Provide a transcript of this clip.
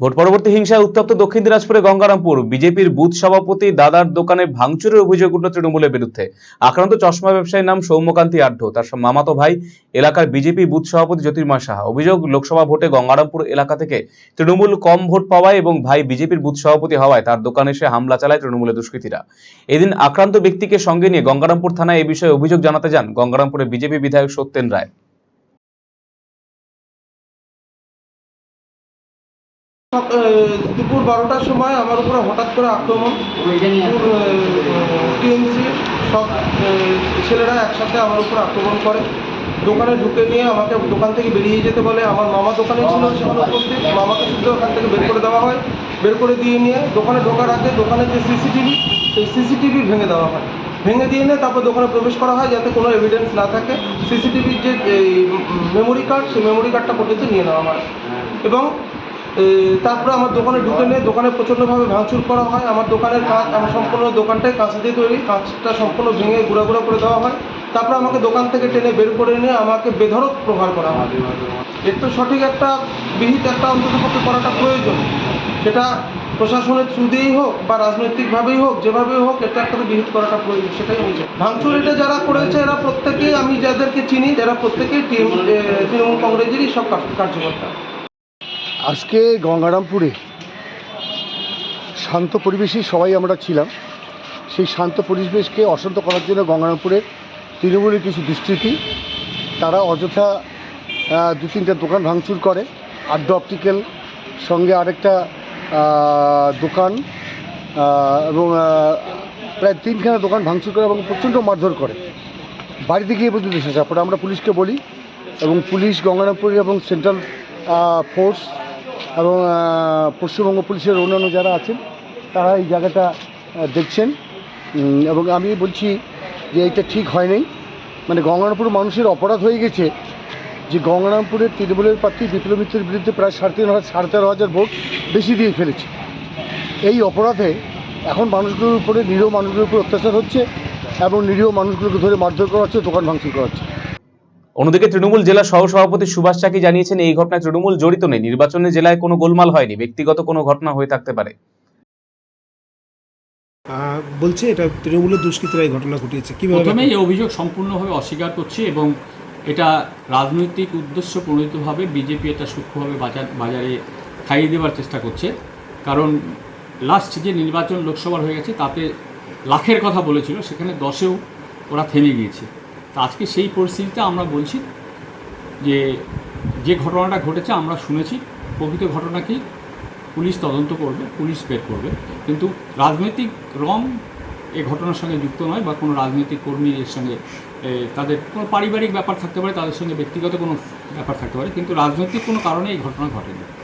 Vote পরবর্তী হিংসায় উত্তপ্ত দক্ষিণ দিনাজপুরে গঙ্গারামপুর। বিজেপির বুথ সভাপতি দাদার দোকানে ভাঙচুরের অভিযোগ উঠল তৃণমূলের বিরুদ্ধে। আক্রান্ত চশমা ব্যবসায়ীর নাম সৌম্যকান্তি আঢ্য তার মামাতো ভাই এলাকার বিজেপি বুথ সভাপতি জ্যোতির্ময় সাহা। অভিযোগ, লোকসভা ভোটে গঙ্গারামপুর এলাকা থেকে তৃণমূল কম ভোট পাওয়ায় এবং ভাই বিজেপির বুথ সভাপতি হওয়ায় তার দোকানে এসে হামলা চালায় তৃণমূলের দুষ্কৃতীরা। এদিন আক্রান্ত ব্যক্তিকে সঙ্গে নিয়ে গঙ্গারামপুর থানায় এ বিষয়ে অভিযোগ জানাতে যান গঙ্গারামপুরের বিজেপি বিধায়ক সত্যেন রায়। দুপুর বারোটার সময় আমার উপরে হঠাৎ করে আক্রমণ। টিএমসি সব ছেলেরা একসাথে আমার উপর আক্রমণ করে। দোকানে ঢুকে নিয়ে আমাকে দোকান থেকে বেরিয়ে যেতে বলে। আমার মামা দোকানে ছিল সেখানে উপস্থিত। মামাকে শুদ্ধ ওখান থেকে বের করে দেওয়া হয়। বের করে দিয়ে নিয়ে দোকানে ঢোকার আগে দোকানে যে সিসিটিভি, সেই সিসিটিভি ভেঙে দেওয়া হয়। ভেঙে দিয়ে নিয়ে তারপর দোকানে প্রবেশ করা হয় যাতে কোনো এভিডেন্স না থাকে। সিসিটিভির যে মেমোরি কার্ড সেই মেমোরি কার্ডটা পর্যন্ত নিয়ে নেওয়া হয়। এবং তারপরে আমার দোকানে ঢুকে নিয়ে দোকানে প্রচণ্ডভাবে ভাঙচুর করা হয়। আমার দোকানের কাঁচ আমার সম্পূর্ণ দোকানটাই কাঁচ দিয়ে তৈরি, কাঁচটা সম্পূর্ণ ভেঙে গুঁড়া গুঁড়া করে দেওয়া হয়। তারপরে আমাকে দোকান থেকে টেনে বের করে নিয়ে আমাকে বেধরক প্রহার করা হয়। এর তো সঠিক একটা বিহিত একটা অন্ততপক্ষে করাটা প্রয়োজন। সেটা প্রশাসনের থ্রু দিয়েই হোক বা রাজনৈতিকভাবেই হোক, যেভাবেই হোক এটা একটা তো বিহিত করাটা প্রয়োজন, সেটাই চাই। ভাঙচুর এটা যারা করেছে, এরা প্রত্যেকেই, আমি যাদেরকে চিনি, এরা প্রত্যেকেই তৃণমূল কংগ্রেসেরই সব কার্য- কার্যকর্তা আজকে গঙ্গারামপুরে শান্ত পরিবেশেই সবাই আমরা ছিলাম। সেই শান্ত পরিবেশকে অশান্ত করার জন্য গঙ্গারামপুরে তৃণমূলের কিছু দুষ্কৃতী, তারা অযথা দু তিনটা দোকান ভাঙচুর করে। আড্ড অপটিক্যাল সঙ্গে আরেকটা দোকান এবং প্রায় তিনখানা দোকান ভাঙচুর করে এবং প্রচণ্ড মারধর করে। বাড়িতে গিয়ে পর্যন্ত এসেছে। তারপরে আমরা পুলিশকে বলি এবং পুলিশ গঙ্গারামপুর এবং সেন্ট্রাল ফোর্স এবং পশ্চিমবঙ্গ পুলিশের অন্যান্য যারা আছেন, তারা এই জায়গাটা দেখছেন। এবং আমি বলছি যে এটা ঠিক হয়নি মানে গঙ্গারামপুর মানুষের অপরাধ হয়ে গেছে যে গঙ্গারামপুরের তৃণমূলের প্রার্থী বিপ্লব মিত্রের বিরুদ্ধে প্রায় সাড়ে তিন হাজার, সাড়ে তেরো হাজার ভোট বেশি দিয়ে ফেলেছে। এই অপরাধে এখন মানুষগুলোর উপরে, নিরীহ মানুষগুলোর উপর অত্যাচার হচ্ছে এবং নিরীহ মানুষগুলোকে ধরে মারধর করা হচ্ছে, দোকান ভাঙচুর করা হচ্ছে। অন্যদিকে তৃণমূল জেলা সহসভাপতি সুভাষ চাকি জানিয়েছেন এই ঘটনায় তৃণমূল জড়িত নেই। নির্বাচনে জেলায় কোনো গোলমাল হয়নি। ব্যক্তিগত কোনো ঘটনা হয়ে থাকতে পারে। বলছে এটা তৃণমূলের দুষ্কৃতীরা এই ঘটনা ঘটিয়েছে। কীভাবে? প্রথমেই এই অভিযোগ সম্পূর্ণভাবে অস্বীকার করছে এবং এটা রাজনৈতিক উদ্দেশ্য প্রণোদিতভাবে বিজেপি এটা সূক্ষ্মভাবে বাজার বাজারে খাইয়ে দেওয়ার চেষ্টা করছে। কারণ লাস্ট যে নির্বাচন লোকসভার হয়ে গেছে তাতে লাখের কথা বলেছিল সেখানে দশেও ওরা থেমে গিয়েছে। তা আজকে সেই পরিস্থিতিতে আমরা বলছি যে যে ঘটনাটা ঘটেছে আমরা শুনেছি, প্রকৃত ঘটনা কি? পুলিশ তদন্ত করবে, পুলিশ বের করবে। কিন্তু রাজনৈতিক রং এ ঘটনার সঙ্গে যুক্ত নয় বা কোনো রাজনৈতিক কর্মী এর সঙ্গে তাদের কোনো পারিবারিক ব্যাপার থাকতে পারে, তাদের সঙ্গে ব্যক্তিগত কোনো ব্যাপার থাকতে পারে, কিন্তু রাজনৈতিক কোনো কারণে এই ঘটনা ঘটেনি।